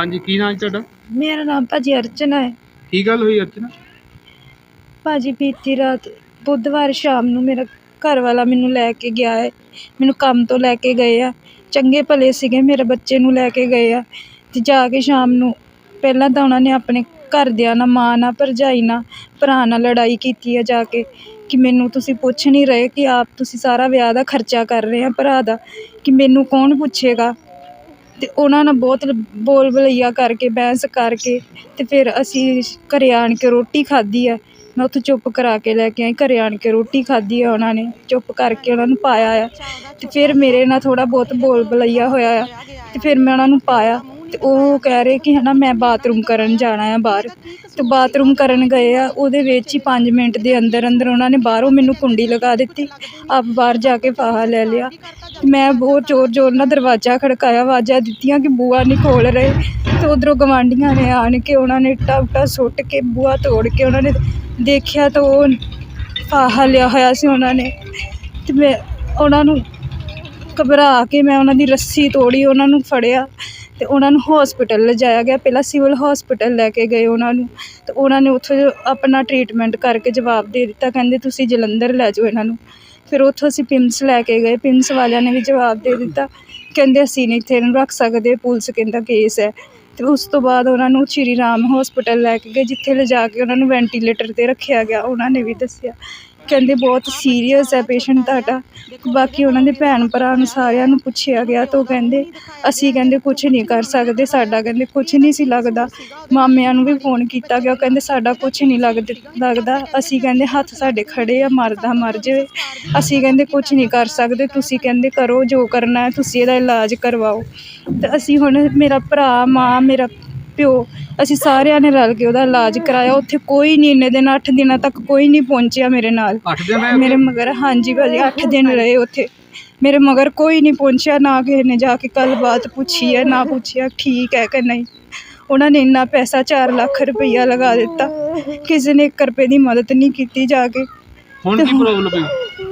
ਹਾਂਜੀ ਕੀ ਨਾਮ ਤੁਹਾਡਾ? ਮੇਰਾ ਨਾਮ ਭਾਜੀ ਅਰਚਨਾ ਹੈ। ਕੀ ਗੱਲ ਹੋਈ ਅਰਚਨਾ? ਭਾਜੀ ਬੀਤੀ ਰਾਤ ਬੁੱਧਵਾਰ ਸ਼ਾਮ ਨੂੰ ਮੇਰਾ ਘਰ ਵਾਲਾ ਮੈਨੂੰ ਲੈ ਕੇ ਗਿਆ ਹੈ। ਮੈਨੂੰ ਕੰਮ ਤੋਂ ਲੈ ਕੇ ਗਏ ਆ। ਚੰਗੇ ਭਲੇ ਸੀਗੇ ਮੇਰੇ ਬੱਚੇ ਨੂੰ ਲੈ ਕੇ ਗਏ ਆ। ਤੇ ਜਾ ਕੇ ਸ਼ਾਮ ਨੂੰ ਪਹਿਲਾਂ ਤਾਂ ਉਹਨਾਂ ਨੇ ਆਪਣੇ ਘਰਦਿਆਂ ਨਾਲ ਮਾਂ ਨਾਲ ਭਰਜਾਈ ਨਾਲ ਭਰਾ ਨਾਲ ਲੜਾਈ ਕੀਤੀ ਆ ਜਾ ਕੇ ਕਿ ਮੈਨੂੰ ਤੁਸੀਂ ਪੁੱਛ ਨਹੀਂ ਰਹੇ ਕਿ ਆਪ ਤੁਸੀਂ ਸਾਰਾ ਵਿਆਹ ਦਾ ਖਰਚਾ ਕਰ ਰਹੇ ਆ ਭਰਾ ਦਾ ਕਿ ਮੈਨੂੰ ਕੌਣ ਪੁੱਛੇਗਾ? ਅਤੇ ਉਹਨਾਂ ਨਾਲ ਬਹੁਤ ਬੋਲ ਬਲਈਆ ਕਰਕੇ, ਬਹਿਸ ਕਰਕੇ ਅਤੇ ਫਿਰ ਅਸੀਂ ਘਰ ਆਣ ਕੇ ਰੋਟੀ ਖਾਧੀ ਆ। ਮੈਂ ਉੱਥੋਂ ਚੁੱਪ ਕਰਾ ਕੇ ਲੈ ਕੇ ਆਈ, ਘਰ ਆਣ ਕੇ ਰੋਟੀ ਖਾਧੀ ਆ ਉਹਨਾਂ ਨੇ, ਚੁੱਪ ਕਰਕੇ ਉਹਨਾਂ ਨੂੰ ਪਾਇਆ ਆ। ਅਤੇ ਫਿਰ ਮੇਰੇ ਨਾਲ ਥੋੜ੍ਹਾ ਬਹੁਤ ਬੋਲ ਬਲਈਆ ਹੋਇਆ ਆ। ਅਤੇ ਫਿਰ ਮੈਂ ਉਹਨਾਂ ਨੂੰ ਪਾਇਆ। ਤੇ ਉਹ ਕਹਿ ਰਹੇ ਕਿ ਹਨਾ ਮੈਂ ਬਾਥਰੂਮ ਕਰਨ ਜਾਣਾ ਆ ਬਾਹਰ। ਤੇ ਬਾਥਰੂਮ ਕਰਨ ਗਏ ਆ, ਉਹਦੇ ਵਿੱਚ ਹੀ 5 ਮਿੰਟ ਦੇ ਅੰਦਰ ਅੰਦਰ ਉਹਨਾਂ ਨੇ ਬਾਹਰੋਂ ਮੈਨੂੰ ਕੁੰਡੀ ਲਗਾ ਦਿੱਤੀ। ਆਪ ਬਾਹਰ ਜਾ ਕੇ ਫਾਹਾ ਲੈ ਲਿਆ। ਤੇ ਮੈਂ ਬਹੁਤ ਜ਼ੋਰ ਜ਼ੋਰ ਨਾਲ ਦਰਵਾਜ਼ਾ ਖੜਕਾਇਆ, ਆਵਾਜ਼ਾਂ ਦਿੱਤੀਆਂ ਕਿ ਬੂਆ ਨਹੀਂ ਖੋਲ ਰਹੇ। ਤੇ ਉਧਰੋਂ ਗਵਾਂਢੀਆਂ ਨੇ ਆਣ ਕੇ ਉਹਨਾਂ ਨੇ ਇੱਟਾਂ ਉੱਟਾਂ ਸੁੱਟ ਕੇ ਬੂਆ ਤੋੜ ਕੇ ਉਹਨਾਂ ਨੇ ਦੇਖਿਆ ਤਾਂ ਉਹ ਫਾਹਾ ਲਿਆ ਹੋਇਆ ਸੀ ਉਹਨਾਂ ਨੇ। ਤੇ ਮੈਂ ਉਹਨਾਂ ਨੂੰ ਘਬਰਾ ਕੇ ਮੈਂ ਉਹਨਾਂ ਦੀ ਰੱਸੀ ਤੋੜੀ, ਉਹਨਾਂ ਨੂੰ ਫੜਿਆ। ਤੇ ਉਹਨਾਂ ਨੂੰ ਹਸਪੀਟਲ ਲਿਜਾਇਆ ਗਿਆ। ਪਹਿਲਾਂ ਸਿਵਲ ਹਸਪੀਟਲ ਲੈ ਕੇ ਗਏ ਉਹਨਾਂ ਨੂੰ। ਤੇ ਉਹਨਾਂ ਨੇ ਉੱਥੋਂ ਆਪਣਾ ਟਰੀਟਮੈਂਟ ਕਰਕੇ ਜਵਾਬ ਦੇ ਦਿੱਤਾ। ਕਹਿੰਦੇ, ਤੁਸੀਂ ਜਲੰਧਰ ਲੈ ਜਾਓ ਇਹਨਾਂ ਨੂੰ। ਫਿਰ ਉੱਥੋਂ ਅਸੀਂ ਪਿੰਮਸ ਲੈ ਕੇ ਗਏ। ਪਿੰਮਸ ਵਾਲਿਆਂ ਨੇ ਵੀ ਜਵਾਬ ਦੇ ਦਿੱਤਾ। ਕਹਿੰਦੇ, ਅਸੀਂ ਨਹੀਂ ਇੱਥੇ ਇਹਨੂੰ ਰੱਖ ਸਕਦੇ। ਪੁਲਿਸ ਕਹਿੰਦਾ ਕੇਸ ਹੈ। ਤੇ ਉਸ ਤੋਂ ਬਾਅਦ ਉਹਨਾਂ ਨੂੰ ਸ਼੍ਰੀ ਰਾਮ ਹਸਪੀਟਲ ਲੈ ਕੇ ਗਏ, ਜਿੱਥੇ ਲਿਜਾ ਕੇ ਉਹਨਾਂ ਨੂੰ ਵੈਂਟੀਲੇਟਰ ਤੇ ਰੱਖਿਆ ਗਿਆ। ਉਹਨਾਂ ਨੇ ਵੀ ਦੱਸਿਆ ਕਹਿੰਦੇ ਬਹੁਤ ਸੀਰੀਅਸ ਹੈ ਪੇਸ਼ੈਂਟ ਤੁਹਾਡਾ। ਬਾਕੀ ਉਹਨਾਂ ਦੇ ਭੈਣ ਭਰਾ ਨੂੰ ਸਾਰਿਆਂ ਨੂੰ ਪੁੱਛਿਆ ਗਿਆ ਤਾਂ ਉਹ ਕਹਿੰਦੇ, ਅਸੀਂ ਕਹਿੰਦੇ ਕੁਝ ਨਹੀਂ ਕਰ ਸਕਦੇ, ਸਾਡਾ ਕਹਿੰਦੇ ਕੁਝ ਨਹੀਂ ਸੀ ਲੱਗਦਾ। ਮਾਮਿਆਂ ਨੂੰ ਵੀ ਫੋਨ ਕੀਤਾ ਗਿਆ, ਉਹ ਕਹਿੰਦੇ ਸਾਡਾ ਕੁਝ ਨਹੀਂ ਲੱਗਦਾ ਲੱਗਦਾ। ਅਸੀਂ ਕਹਿੰਦੇ ਹੱਥ ਸਾਡੇ ਖੜੇ ਆ, ਮਰਦਾ ਮਰ ਜਾਵੇ। ਅਸੀਂ ਕਹਿੰਦੇ ਕੁਝ ਨਹੀਂ ਕਰ ਸਕਦੇ, ਤੁਸੀਂ ਕਹਿੰਦੇ ਕਰੋ ਜੋ ਕਰਨਾ ਹੈ, ਤੁਸੀਂ ਇਹਦਾ ਇਲਾਜ ਕਰਵਾਓ। ਤੇ ਅਸੀਂ ਹੁਣ ਮੇਰਾ ਭਰਾ, ਮਾਂ, ਮੇਰਾ ਪਿਓ ਅਸੀਂ ਸਾਰਿਆਂ ਨੇ ਰਲ ਕੇ ਉਹਦਾ ਇਲਾਜ ਕਰਾਇਆ। ਉੱਥੇ ਕੋਈ ਨਹੀਂ ਇੰਨੇ ਦਿਨ 8 ਦਿਨਾਂ ਤੱਕ ਕੋਈ ਨਹੀਂ ਪਹੁੰਚਿਆ ਮੇਰੇ ਨਾਲ। 8 ਦਿਨ ਰਹੇ ਮੇਰੇ ਮਗਰ ਹਾਂਜੀ ਭਾਜੀ 8 ਦਿਨ ਰਹੇ ਉੱਥੇ। ਮੇਰੇ ਮਗਰ ਕੋਈ ਨਹੀਂ ਪਹੁੰਚਿਆ ਨਾ ਕਿਸੇ ਨੇ ਜਾ ਕੇ ਗੱਲਬਾਤ ਪੁੱਛੀ ਹੈ ਨਾ ਪੁੱਛਿਆ ਠੀਕ ਹੈ ਕਿ ਨਹੀਂ। ਉਹਨਾਂ ਨੇ ਇੰਨਾ ਪੈਸਾ 4 ਲੱਖ ਰੁਪਈਆ ਲਗਾ ਦਿੱਤਾ। ਕਿਸੇ ਨੇ 1 ਰੁਪਏ ਦੀ ਮਦਦ ਨਹੀਂ ਕੀਤੀ ਜਾ ਕੇ। ਹੁਣ ਕੀ ਪ੍ਰੋਬਲਮ ਹੈ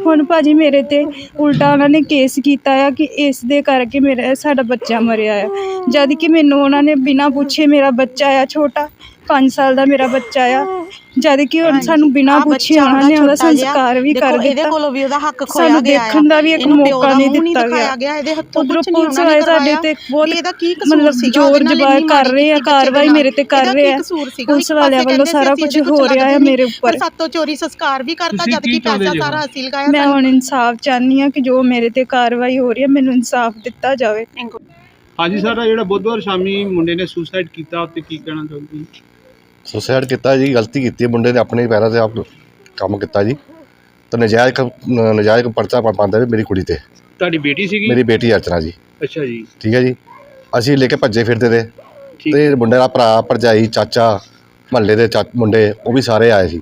ਹੁਣ ਭਾਜੀ ਮੇਰੇ ਤੇ ਉਲਟਾ ਉਹਨਾਂ ਨੇ ਕੇਸ ਕੀਤਾ ਆ ਕਿ ਇਸ ਦੇ ਕਰਕੇ ਮੇਰਾ, ਸਾਡਾ ਬੱਚਾ ਮਰਿਆ ਆ। ਜਦ ਕਿ ਮੈਨੂੰ ਉਹਨਾਂ ਨੇ ਬਿਨਾਂ ਪੁੱਛੇ ਮੇਰਾ ਬੱਚਾ ਆ ਛੋਟਾ। 5 ਸਾਲ ਦਾ ਮੇਰਾ ਬੱਚਾ ਆ। ਜਦ ਕਿ ਹੁਣ ਸਾਨੂੰ ਬਿਨਾਂ ਪੁੱਛੇ ਉਹਨਾਂ ਨੇ ਉਹਦਾ ਸੰਸਕਾਰ ਵੀ ਕਰ ਇਹਦੇ ਦਿੱਤਾ। ਕੋਲੋਂ ਵੀ ਉਹਦਾ ਹੱਕ ਖੋਇਆ ਸਾਨੂੰ ਗਿਆ ਦੇਖਣ ਦਾ ਵੀ ਇੱਕ ਮੌਕਾ ਨਹੀਂ ਦਿੱਤਾ ਗਿਆ। ਇਹਦੇ ਹੱਥੋਂ ਉਧਰੋਂ ਕੁਛ ਨਹੀਂ ਪੁਲਿਸ ਉਹਨਾਂ ਨੇ ਸਾਡੇ। ਤੇ ਬਹੁਤ ਇਹਦਾ ਕੀ ਕਸੂਰ ਮਤਲਬ ਸੀਗਾ? ਜ਼ੋਰ ਜਬਾਰ ਕਰ ਰਹੇ ਆ ਕਾਰਵਾਈ ਮੇਰੇ ਤੇ ਕਰ ਇਹਦਾ ਰਹੇ ਆ। ਕਸੂਰ ਸੀਗਾ? ਪੁਲਿਸ ਵਾਲਿਆਂ ਵੱਲੋਂ ਸਾਰਾ ਕੁਝ ਅਸੀਂ ਇਹਦੇ ਹੋ ਰਿਹਾ ਹੈ ਮੇਰੇ ਉੱਪਰ। ਪਰ ਸਾਤੋਂ ਚੋਰੀ ਸੰਸਕਾਰ ਵੀ ਕਰਤਾ ਜਦ ਕਿ ਪੈਸਾ ਸਾਰਾ? ਹਾਸਿਲ ਗਿਆ ਮੈਂ ਹੁਣ ਇਨਸਾਫ ਚਾਹਨੀ ਆ ਕਿ ਜੋ ਮੇਰੇ ਤੇ ਕਾਰਵਾਈ ਹੋ ਰਹੀ ਹੈ ਮੈਨੂੰ ਇਨਸਾਫ ਦਿੱਤਾ ਜਾਵੇ। ਹਾਂਜੀ ਸਰ ਜਿਹੜਾ ਬੁੱਧਵਾਰ ਸ਼ਾਮੀ ਮੁੰਡੇ ਨੇ ਸੁਸਾਈਡ ਕੀਤਾ ਉੱਤੇ ਕੀ ਕਹਿਣਾ ਚਾਹੁੰਦੇ ਜੀ ਸੁਸਾਈਡ ਕੀਤਾ ਜੀ ਗਲਤੀ ਕੀਤੀ ਹੈ ਮੁੰਡੇ ਨੇ ਆਪਣੇ ਪੈਰਾਂ ਤੇ ਆਪ ਕੰਮ ਕੀਤਾ ਜੀ। ਤਾਂ ਨਜਾਇਜ਼ ਕ- ਨ- ਨਜਾਇਜ਼ ਪਰਚਾ ਪਾ- ਪਾਉਂਦਾ ਵੀ ਮੇਰੀ ਕੁੜੀ ਤੇ। ਤੁਹਾਡੀ ਬੇਟੀ ਸੀਗੀ? ਮੇਰੀ ਬੇਟੀ ਅਰਚਨਾ ਜੀ। ਅੱਛਾ ਜੀ। ਠੀਕ ਹੈ ਜੀ। ਅਸੀਂ ਲੈ ਕੇ ਭੱਜੇ ਫਿਰਦੇ ਤੇ। ਠੀਕ। ਤੇ ਮੁੰਡੇ ਦਾ ਭਰਾ ਭਰਜਾਈ ਚਾਚਾ ਮਹੱਲੇ ਦੇ ਚਾ ਮੁੰਡੇ ਉਹ ਵੀ ਸਾਰੇ ਆਏ ਸੀ।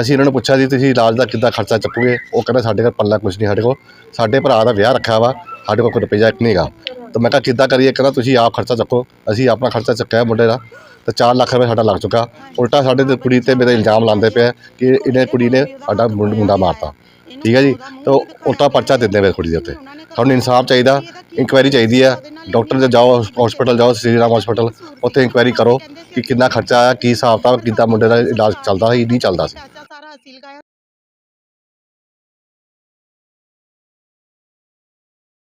ਅਸੀਂ ਇਹਨਾਂ ਨੂੰ ਪੁੱਛਿਆ ਜੀ ਤੁਸੀਂ ਇਲਾਜ ਦਾ ਕਿੱਦਾਂ ਖਰਚਾ ਚੱਕੋਗੇ? ਉਹ ਕਹਿੰਦਾ ਸਾਡੇ ਕੋਲ ਪੱਲਾ ਕੁਝ ਨਹੀਂ ਸਾਡੇ ਕੋਲ। ਸਾਡੇ ਭਰਾ ਦਾ ਵਿਆਹ ਰੱਖਿਆ ਵਾ ਸਾਡੇ ਕੋਲ ਕੋਈ ਰੁਪਈਆ ਇੱਕ ਨਹੀਂਗਾ ਤਾਂ ਮੈਂ ਕਿਹਾ ਕਿੱਦਾਂ ਕਰੀਏ? ਕਹਿੰਦਾ ਤੁਸੀਂ ਆਪ ਖਰਚਾ ਚੱਕੋ। ਅਸੀਂ ਆਪਣਾ ਖਰਚਾ ਚੱਕਿਆ ਮੁੰਡੇ ਦਾ। ਤਾਂ 4 ਲੱਖ ਰੁਪਏ ਸਾਡਾ ਲੱਗ ਚੁੱਕਾ। ਉਲਟਾ ਸਾਡੇ ਤੇ ਕੁੜੀ ਤੇ ਮੇਰੇ ਇਲਜ਼ਾਮ ਲਾਉਂਦੇ ਪਏ ਆ ਕਿ ਇਹਨੇ ਕੁੜੀ ਨੇ ਸਾਡਾ ਮੁੰਡਾ ਮਾਰਤਾ। ਠੀਕ ਹੈ ਜੀ? ਤਾਂ ਉਲਟਾ ਪਰਚਾ ਦਿੰਦੇ ਪਏ ਕੁੜੀ ਦੇ ਉੱਤੇ। ਸਾਨੂੰ ਇਨਸਾਫ ਚਾਹੀਦਾ, ਇਨਕੁਆਇਰੀ ਚਾਹੀਦੀ ਹੈ ਡਾਕਟਰ ਦੇ ਜਾਓ, ਹਸਪੀਟਲ ਜਾਓ, ਸ੍ਰੀ ਰਾਮ ਹਸਪੀਟਲ, ਉੱਥੇ ਇਨਕੁਆਇਰੀ ਕਰੋ ਕਿ ਕਿੰਨਾ ਖਰਚਾ ਆਇਆ, ਕੀ ਹਿਸਾਬ ਤਾ ਕਿੱਦਾਂ ਮੁੰਡੇ ਦਾ ਇਲਾਜ ਚੱਲਦਾ ਸੀ, ਨਹੀਂ ਚੱਲਦਾ ਸੀ।